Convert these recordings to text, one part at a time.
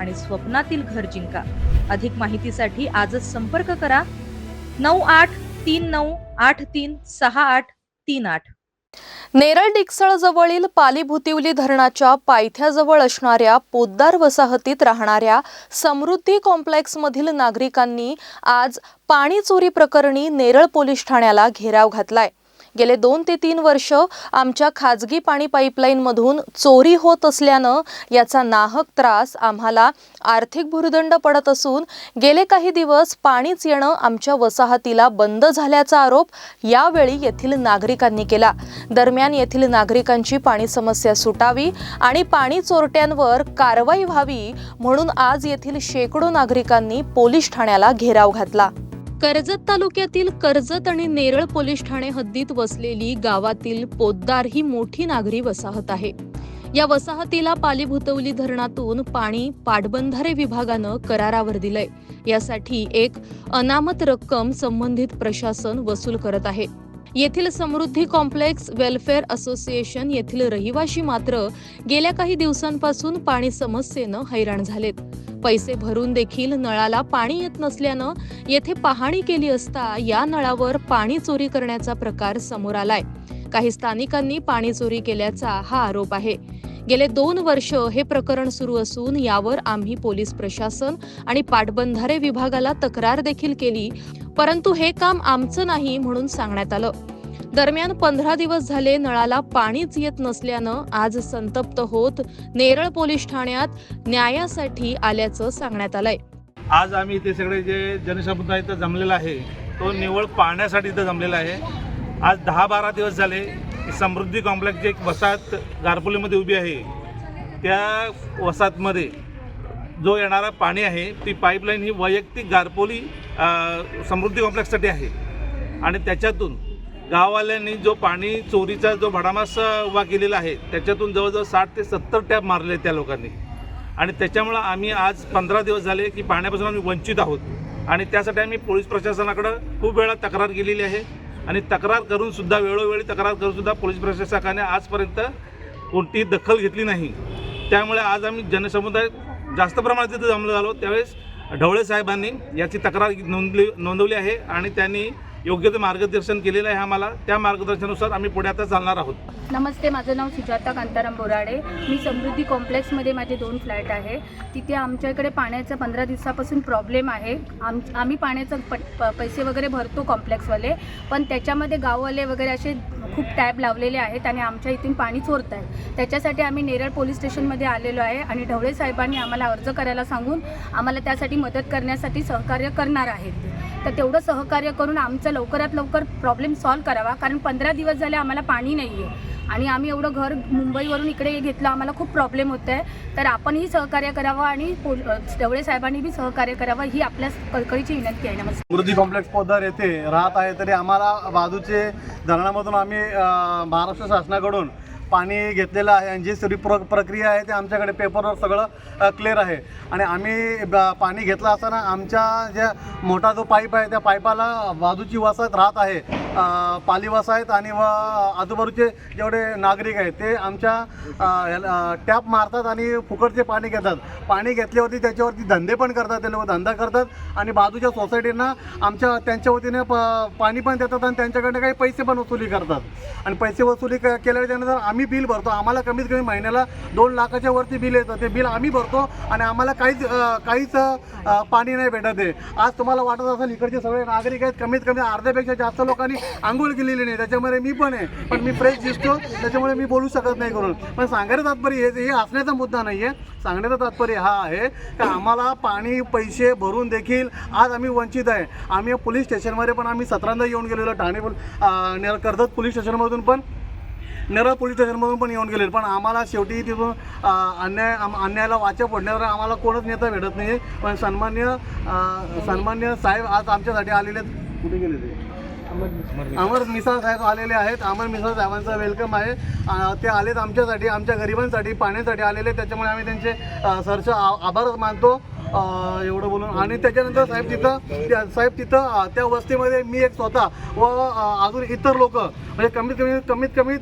आणि स्वप्नातील घर जिंका. अधिक माहितीसाठी आजच संपर्क करा. नऊ आठ तीन नऊ आठ तीन सहा आठ तीन आठ. नेरळ डिक्सळजवळील पालीभुतिवली धरणाच्या पायथ्याजवळ असणाऱ्या पोद्दार वसाहतीत राहणाऱ्या समृद्धी कॉम्प्लेक्समधील नागरिकांनी आज पाणी चोरी प्रकरणी नेरळ पोलीस ठाण्याला घेराव घातलाय. गेले दोन ते तीन वर्ष आमच्या खाजगी पाणी पाईपलाईनमधून चोरी होत असल्यानं याचा नाहक त्रास आम्हाला आर्थिक भुर्दंड पडत असून गेले काही दिवस पाणीच येणं आमच्या वसाहतीला बंद झाल्याचा आरोप यावेळी येथील नागरिकांनी केला. दरम्यान येथील नागरिकांची पाणी समस्या सुटावी आणि पाणी चोरट्यांवर कारवाई व्हावी म्हणून आज येथील शेकडो नागरिकांनी पोलीस ठाण्याला घेराव घातला. कर्जत तालुक्यातील कर्जत आणि नेरळ पोलीस ठाणे हद्दीत वसलेली गावातील पोद्दार ही मोठी नागरी वसाहत आहे. या वसाहतीला पालीभुतवली धरणातून पाणी पाटबंधारे विभागानं करारावर दिलंय. यासाठी एक अनामत रक्कम संबंधित प्रशासन वसूल करत आहे. येथील समृद्धी कॉम्प्लेक्स वेलफेअर असोसिएशन येथील रहिवाशी मात्र गेल्या काही दिवसांपासून पाणी समस्येनं हैराण झालेत. पैसे भरून देखील नळाला पाणी येत नसल्यानं येथे पाहणी केली असता या नळावर पाणी चोरी करण्याचा प्रकार समोर आलाय. काही स्थानिकांनी पाणी चोरी केल्याचा हा आरोप आहे. गेले दोन वर्ष हे प्रकरण सुरू असून यावर आम्ही पोलीस प्रशासन आणि पाटबंधारे विभागाला तक्रार देखील केली परंतु हे काम आमचं नाही म्हणून सांगण्यात आलं. दरम्यान पंधरा दिवस झाले नळाला पाणीच येत नसल्यानं आज संतप्त होत नेरळ पोलीस ठाण्यात न्यायासाठी आल्याचं सांगण्यात आलंय. आज आम्ही इथे सगळे जे जनसमुदाय इथं जमलेला आहे तो निवळ पाहण्यासाठी इथं जमलेला आहे. आज दहा बारा दिवस झाले समृद्धी कॉम्प्लेक्सची एक वसाहत गारपोलीमध्ये उभी आहे त्या वसाहतमध्ये जो येणारा पाणी आहे ती पाईपलाईन ही वैयक्तिक गारपोली समृद्धी कॉम्प्लेक्ससाठी आहे. आणि त्याच्यातून गाववाल्यांनी जो पाणी चोरीचा जो भडामास उभा केलेला आहे त्याच्यातून जवळजवळ साठ ते सत्तर टॅप मारले त्या लोकांनी. आणि त्याच्यामुळं आम्ही आज पंधरा दिवस झाले की पाण्यापासून आम्ही वंचित आहोत. आणि त्यासाठी आम्ही पोलीस प्रशासनाकडं खूप वेळा तक्रार केलेली आहे. आणि तक्रार करूनसुद्धा वेळोवेळी तक्रार करूनसुद्धा पोलीस प्रशासकाने आजपर्यंत कोणतीही दखल घेतली नाही. त्यामुळे आज आम्ही जनसमुदाय जास्त प्रमाणात तिथं जमलो झालो त्यावेळेस ढवळे साहेबांनी याची तक्रार नोंदली नोंदवली आहे. आणि त्यांनी योग्य ते मार्गदर्शन केलेलं आहे आम्हाला त्या मार्गदर्शनानुसार आम्ही पुढे आता चालणार आहोत. नमस्ते माझं नाव सुजाता कांताराम बोराडे. मी समृद्धी कॉम्प्लेक्समध्ये माझे दोन फ्लॅट आहे. तिथे आमच्या इकडे पाण्याचा पंधरा दिवसापासून प्रॉब्लेम आहे. आम आम्ही पाण्याचं प प- पैसे वगैरे भरतो कॉम्प्लेक्सवाले पण त्याच्यामध्ये गाववाले वगैरे असे खूप टॅब लावलेले आहेत आणि आमच्या इथून पाणी चोरत आहे त्याच्यासाठी आम्ही नेरळ पोलीस स्टेशनमध्ये आलेलो आहे आणि ढवळे साहेबांनी आम्हाला अर्ज करायला सांगून आम्हाला त्यासाठी मदत करण्यासाठी सहकार्य करणार आहेत. तर तेवढं सहकार्य करून आमचं लवकरात लवकर प्रॉब्लेम सॉल्व्ह करावा. कारण पंधरा दिवस झाले आम्हाला पाणी नाही आहे आणि आम्ही एवढं घर मुंबईवरून इकडे घेतलं आम्हाला खूप प्रॉब्लेम होत आहे तर आपणही सहकार्य करावं आणि पोल ढवळे साहेबांनी बी सहकार्य करावं ही आपल्या कळकळीची विनंती आहे. नमस्कार. समृद्धी कॉम्प्लेक्स पोदार येथे राहत आहे तरी आम्हाला बाजूचे धरणामधून आम्ही महाराष्ट्र शासनाकडून पाणी घेतलेलं आहे आणि जी सगळी प्र प्रक्रिया आहे ते आमच्याकडे पेपरवर सगळं क्लिअर आहे. आणि आम्ही ब- पाणी घेतलं असताना आमच्या ज्या मोठा जो पाईप आहे त्या पाईपाला बाजूची वसाहत राहत आहे. पाली वसाहत आणि व आजूबाजूचे जेवढे नागरिक आहेत ते आमच्या टॅप मारतात आणि फुकटचे पाणी घेतात. पाणी घेतल्यावरती त्याच्यावरती धंदे पण करतात ते लोक धंदा करतात आणि बाजूच्या सोसायटींना आमच्या त्यांच्या वतीने प पाणी पण देतात आणि त्यांच्याकडनं काही पैसे पण वसुली करतात. आणि पैसे वसुली क केल्याच्या आम्ही बिल भरतो. आम्हाला कमीत कमी महिन्याला दोन लाखाच्या वरती बिल येतं. ते बिल आम्ही भरतो आणि आम्हाला काहीच काहीच पाणी नाही भेटत आहे आज तुम्हाला वाटत असेल इकडचे सगळे नागरिक आहेत कमीत कमी अर्ध्यापेक्षा जास्त लोकांनी आंघोळ केलेली नाही. त्याच्यामध्ये मी पण आहे. पण मी फ्रेश दिसतो. त्याच्यामुळे मी बोलू शकत नाही करून. पण सांगायचं तात्पर्य हे हे असण्याचा मुद्दा नाही आहे सांगण्याचा तात्पर्य हा आहे की आम्हाला पाणी पैसे भरून देखील आज आम्ही वंचित आहे. आम्ही पोलीस स्टेशनमध्ये पण आम्ही सतरांदा येऊन गेलेलो. ठाणे कर्जत पोलीस स्टेशनमधून पण नेरळ पोलीस स्टेशनमधून पण येऊन गेले पण आम्हाला शेवटी तिथून अन्याय अन्यायाला वाचा पडण्यावर आम्हाला कोणच नेता भेटत नाही पण सन्मान्य सन्मान्य साहेब आज आमच्यासाठी आलेले आहेत. कुठे गेले ते? अमर मिसाळ साहेब आलेले आहेत. अमर मिसाळ साहेबांचं वेलकम आहे. ते आलेत आमच्यासाठी आमच्या गरिबांसाठी पाण्यासाठी आलेले आहेत. त्याच्यामुळे आम्ही त्यांचे अ, सरचे आ- आभार मानतो. एवढं बोलून. आणि त्याच्यानंतर साहेब तिथं त्या- साहेब तिथं त्या वस्तीमध्ये मी एक स्वतः व अजून इतर लोक म्हणजे कमीत कमी कमीत कमी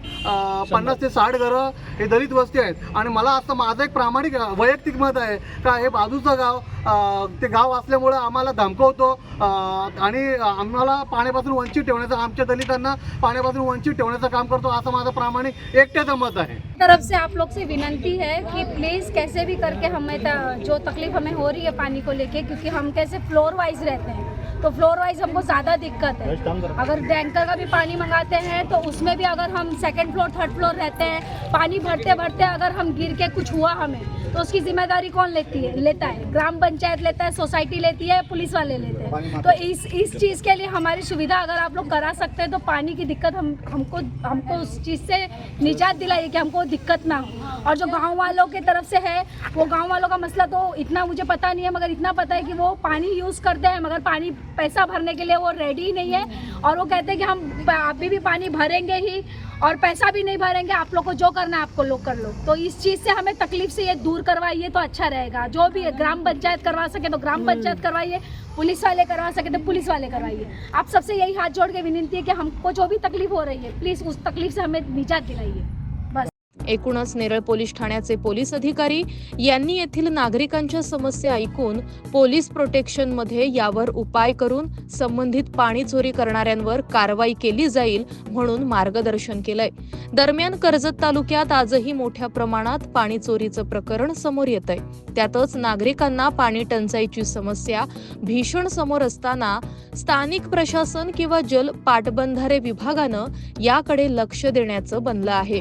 पन्नास ते साठ घरं हे दलित वस्ती आहेत. आणि मला असं माझं एक प्रामाणिक वैयक्तिक मत आहे का हे बाजूचं गाव ते गाव असल्यामुळं आम्हाला धमकवतो. आणि आम्हाला पाण्यापासून वंचित ठेवण्याचं आमच्या दलितांना पाण्यापासून वंचित ठेवण्याचं काम करतो असं माझं प्रामाणिक एकट्याचं मत आहे. तरफ से आप लोग से विनंती है कि प्लीज़ कैसे भी करके हमें जो तकलीफ हमें हो रही पानी को लेके क्योंकि हम कैसे फ्लोर वाइज रहते हैं। तो फ्लोर वाइज हमको ज़्यादा दिक्कत है। अगर टैंकर का भी पानी मंगाते हैं तो उसमें भी अगर हम सेकंड फ्लोर थर्ड फ्लोर रहते हैं पानी भरते भरते अगर हम गिर के कुछ हुआ हमें तो उसकी ज़िम्मेदारी कौन लेती है? लेता है। ग्राम पंचायत लेता है सोसाइटी लेती है पुलिस वाले लेते हैं। तो इस इस चीज़ के लिए हमारी सुविधा अगर आप लोग करा सकते हैं तो पानी की दिक्कत हम हमको हमको उस चीज़ से निजात दिलाइए कि हमको दिक्कत ना हो। और जो गाँव वालों के तरफ़ से है वो गाँव वालों का मसला तो इतना मुझे पता नहीं है मगर इतना पता है कि वो पानी यूज़ करते हैं मगर पानी पैसा भरने के लिए वो रेडी ही नहीं है। और वो कहते हैं कि हम अभी भी पानी भरेंगे ही और पैसा भी नहीं भरेंगे। आप लोग को जो करना है आपको लोग कर लो। तो इस चीज़ से हमें तकलीफ़ से ये दूर करवाइए तो अच्छा रहेगा। जो भी है ग्राम पंचायत करवा सके तो ग्राम पंचायत करवाइए पुलिस वाले करवा सके तो पुलिस वाले करवाइए। आप सबसे यही हाथ जोड़ के विनती है कि हमको जो भी तकलीफ़ हो रही है प्लीज़ उस तकलीफ़ से हमें निजात दिलाइए। एकूणच नेरळ पोलीस ठाण्याचे पोलीस अधिकारी यांनी येथील नागरिकांच्या समस्या ऐकून पोलीस प्रोटेक्शनमध्ये यावर उपाय करून संबंधित पाणी चोरी करणाऱ्यांवर कारवाई केली जाईल म्हणून मार्गदर्शन केलंय. दरम्यान कर्जत तालुक्यात आजही मोठ्या प्रमाणात पाणी चोरीचं प्रकरण समोर येत आहे त्यातच नागरिकांना पाणी टंचाईची समस्या भीषण समोर असताना स्थानिक प्रशासन किंवा जल पाटबंधारे विभागानं याकडे लक्ष देण्याचं बनलं आहे.